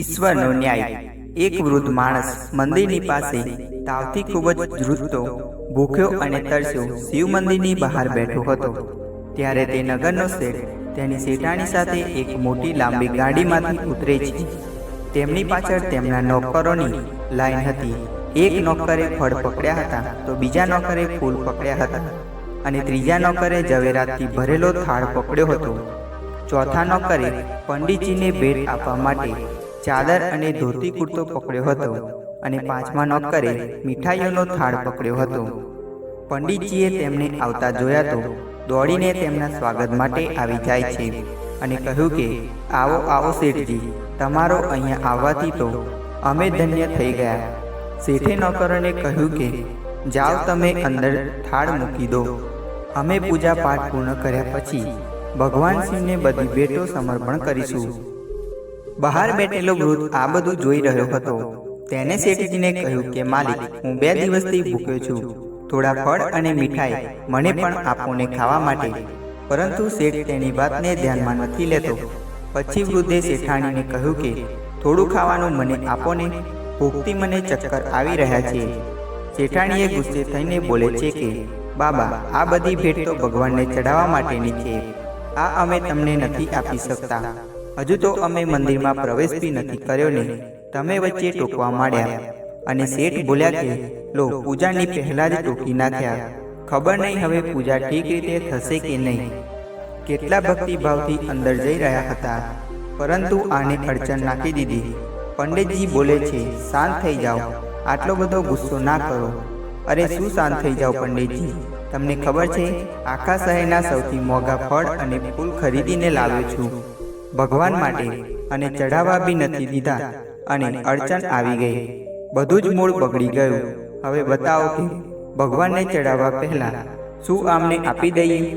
ઈશ્વરનો ન્યાય. એક વૃદ્ધ માણસ મંદિરની પાસે તાવથી ખૂબ જ ધ્રુજતો, ભૂખ્યો અને તરસ્યો શિવ મંદિરની બહાર બેઠો હતો. ત્યારે તે નગરનો શેઠ તેની શેઠાણી સાથે એક મોટી લાંબી ગાડીમાંથી ઉતરે છે. તેમની પાછળ તેમના નોકરોની લાઈન હતી. એક નોકરે ફળ પકડ્યા હતા તો બીજા નોકરે ફૂલ પકડ્યા હતા અને ત્રીજા નોકરે ઝવેરાતથી ભરેલો થાળ પકડ્યો હતો. ચોથા નોકરે પંડિતજીને ભેટ આપવા માટે ચાદર અને ધોતી કુર્તો પકડ્યો હતો અને પાંચમા નોકરે મીઠાઈઓનો થાળ પકડ્યો હતો. પંડિતજીએ તેમને આવતા જોયા તો દોડીને તેમના સ્વાગત માટે આવી જાય છે અને કહ્યું કે, આવો આવો શેઠજી, તમારો અહીંયા આવવાથી તો અમે ધન્ય થઈ ગયા. શેઠે નોકરોને કહ્યું કે, જાઓ તમે અંદર થાળ મૂકી દો. અમે પૂજા પાઠ પૂર્ણ કર્યા પછી ભગવાન શિવને બધી ભેટો સમર્પણ કરીશું. બહાર બેઠેલો વૃદ્ધ આ બધું જોઈ રહ્યો હતો. તેને શેઠજીને કહ્યું કે, માલિક, હું બે દિવસથી ભૂખ્યો છું. થોડા ફળ અને મીઠાઈ મને પણ આપોને ખાવા માટે. પરંતુ શેઠ તેની વાતને ધ્યાનમાં નથી લેતો. પછી વૃદ્ધે શેઠાણીને કહ્યું કે, થોડું ખાવાનું મને આપોને ભૂખતી મને ચક્કર આવી રહ્યા છે. શેઠાણીએ ગુસ્સે થઈને બોલે છે કે, બાબા, આ બધી ભેટ તો ભગવાનને ચડાવવા માટેની છે. આ અમે તમને નથી આપી શકતા. હજુ તો અમે મંદિરમાં પ્રવેશ બી નથી કર્યો ને, તમે વચ્ચે ટોકવા માંડ્યા. અને શેઠ બોલ્યા કે, લો, પૂજાની પહેલા જ ટોકી નાખ્યા. ખબર નહીં હવે પૂજા ઠીક રીતે થશે કે નહીં. કેટલા ભક્તિભાવથી અંદર જઈ રહ્યા હતા. પરંતુ આને અડચણ નાખી દીધી. પંડિતજી બોલે છે, શાંત થઈ જાઓ. આટલો બધો ગુસ્સો ના કરો. અરે, શું શાંત થઈ જાઓ પંડિતજી? તમને ખબર છે, આખા શહેરના સૌથી મોંઘા ફળ અને ફૂલ ખરીદીને લાવ્યો છું. ભગવાન માટે અને ચઢાવવા બી નથી દીધા અને અડચણ આવી ગઈ. બધું જ મૂળ બગડી ગયું. હવે બતાવો કે ભગવાનને ચડાવવા પહેલા શું આમને આપી દઈએ?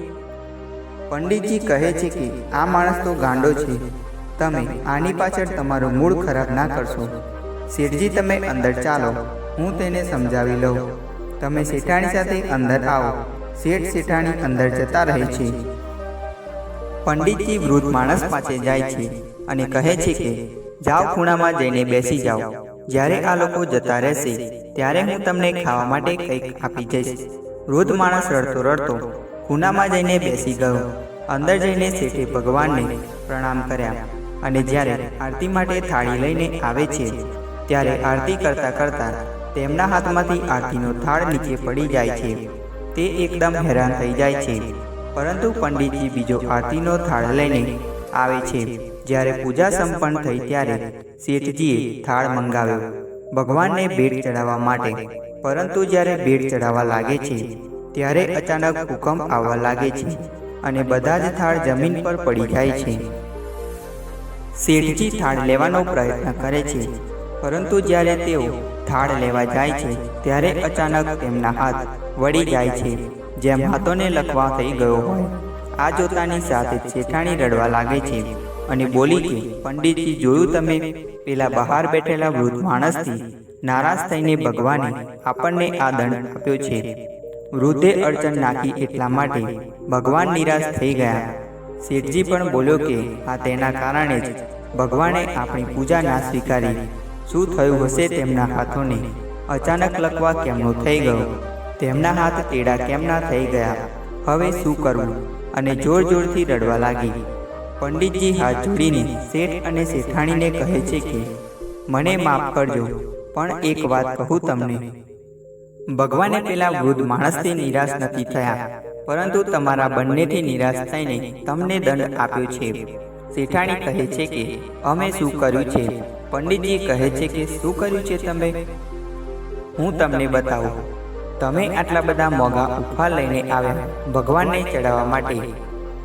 પંડિતજી કહે છે કે આ માણસ તો ગાંડો છે. તમે આની પાછળ તમારું મૂળ ખરાબ ના કરશો. શેઠજી, તમે અંદર ચાલો. હું તેને સમજાવી લઉં. તમે શેઠાણી સાથે અંદર આવો. શેઠ શેઠાણી અંદર જતા રહે છે. પંડિતજી વૃદ્ધ માણસ પાસે જાય છે અને કહે છે કે, જાઓ ખૂણામાં જઈને બેસી જાઓ. જ્યારે આ લોકો જતા રહેશે, ત્યારે હું તમને ખાવા માટે કંઈક આપી જઈશ. વૃદ્ધ માણસ રડતો રડતો ખૂણામાં જઈને બેસી ગયો. અંદર જઈને શેઠે ભગવાનને પ્રણામ કર્યા અને જ્યારે આરતી માટે થાળી લઈને આવે છે, ત્યારે આરતી કરતા કરતા તેમના હાથમાંથી આરતીનો થાળ નીચે પડી જાય છે. તે એકદમ હેરાન થઈ જાય છે. પરંતુ પંડિતજી બીજો આરતીનો થાળ લઈને આવે છે. જ્યારે પૂજા સંપન્ન થઈ ત્યારે શેઠજીએ થાળ મંગાવ્યો. ભગવાનને ભેટ ચડાવવા માટે. પરંતુ જ્યારે ભેટ ચડાવવા લાગે છે, ત્યારે અચાનક ભૂકંપ આવવા લાગે છે અને બધા જ થાળ જમીન પર પડી જાય છે. શેઠજી થાળ લેવાનો પ્રયત્ન કરે છે, પરંતુ જ્યારે તેઓ થાળ લેવા જાય છે, ત્યારે અચાનક તેમના હાથ વળી જાય છે. જેમ હાથોને લખવા થઈ ગયો હોય, આ જોતાની સાથે શેઠાણી રડવા લાગે છે અને બોલી કે, પંડિતજી, જોયું તમે? પેલા બહાર બેઠેલા વૃદ્ધ માણસથી નારાજ થઈને ભગવાને આપણને આ દંડ આપ્યો છે. વૃદ્ધે અડચણ નાખી એટલા માટે ભગવાન નિરાશ થઈ ગયા. શેઠજી પણ બોલ્યો કે, આ તેના કારણે જ ભગવાને આપણી પૂજા ના સ્વીકારી. શું થયું હશે તેમના હાથોને? અચાનક લખવા કેમનો થઈ ગયો? તેમના હાથ ટેડા કેમના થઈ ગયા? હવે શું કરવું? અને જોર જોરથી રડવા લાગી. પંડિતજી હાથ જોડીને શેઠ અને શેઠાણીને કહે છે કે, મને માફ કરજો, પણ એક વાત કહું તમને. ભગવાને પેલા વૃદ્ધ માણસથી નિરાશ નથી થયા, પરંતુ તમારા બંનેથી નિરાશ થઈને તમને દંડ આપ્યો છે. શેઠાણી કહે છે કે, અમે શું કર્યું છે? પંડિતજી કહે છે કે, શું કર્યું છે તમે? હું તમને બતાવું. તમે આટલા બધા મોંઘા ઉપહાર લઈને આવ્યા. ભગવાનને ચડાવવા માટે.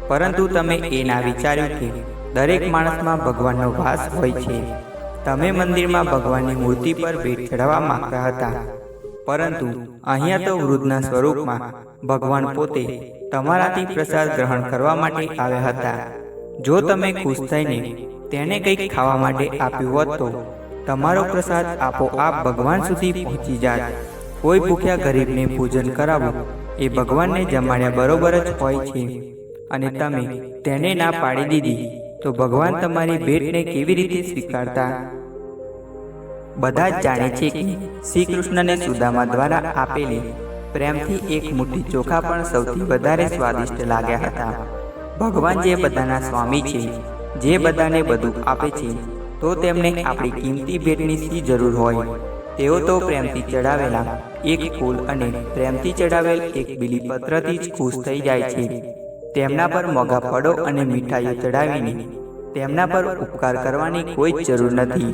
પરંતુ તમે એ ના વિચાર્યું કે દરેક માણસમાં ભગવાનનો વાસ હોય છે. તમે મંદિરમાં ભગવાનની મૂર્તિ પર ભેટ ચડાવવા માંગતા હતા. પરંતુ અહીંયા તો વૃદ્ધના સ્વરૂપમાં ભગવાન પોતે તમારાથી પ્રસાદ ગ્રહણ કરવા માટે આવ્યા હતા. જો તમે ખુશ થઈને તેને કંઈક ખાવા માટે આપ્યું હોત તો તમારો પ્રસાદ આપોઆપ ભગવાન સુધી પહોંચી જાત. કોઈ ભૂખ્યા ગરીબને પૂજન કરાવવું એ ભગવાનને જમાડ્યા બરોબર જ હોય છે. અને તમે તેને ના પાડી દીધી, તો ભગવાન તમારી ભેટને કેવી રીતે સ્વીકારતા? બધા જ જાણે છે કે શ્રી કૃષ્ણને સુદામા દ્વારા આપેલી પ્રેમથી એક મુઠ્ઠી ચોખા પણ સૌથી વધારે સ્વાદિષ્ટ લાગ્યા હતા. ભગવાન જે બધાના સ્વામી છે, જે બધાને બધું આપે છે, તો તેમને આપણી કિંમતી ભેટની શી જરૂર હોય? તેઓ તો પ્રેમથી ચડાવેલા એક ફૂલ અને પ્રેમથી ચડાવેલ એક બીલીપત્રથી જ ખુશ થઈ જાય છે. તેમના પર મોગા ફળો અને મીઠાઈઓ ચડાવીને તેમના પર ઉપકાર કરવાની કોઈ જરૂર નથી.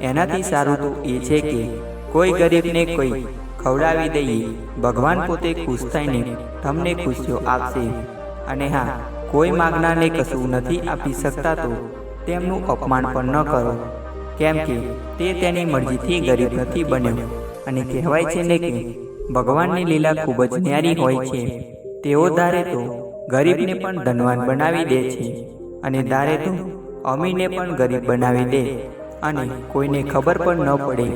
એનાથી સારું તો એ છે કે કોઈ ગરીબને કોઈ ખવડાવી દઈએ, ભગવાન પોતે ખુશ થઈને તમને ખુશીઓ આપશે. અને હા, કોઈ માગનારને કશું નથી આપી શકતા તો તેમનું અપમાન પણ ન કરો. કેમ કે તે તેની મરજીથી ગરીબ નથી બન્યો. અને કહેવાય છે ને કે ભગવાનની લીલા ખૂબ જ ન્યારી હોય છે. તેઓ ધારે તો ગરીબને પણ ધનવાન બનાવી દે છે અને ધારે તો અમીરને પણ ગરીબ બનાવી દે. અને કોઈને ખબર પણ ન પડે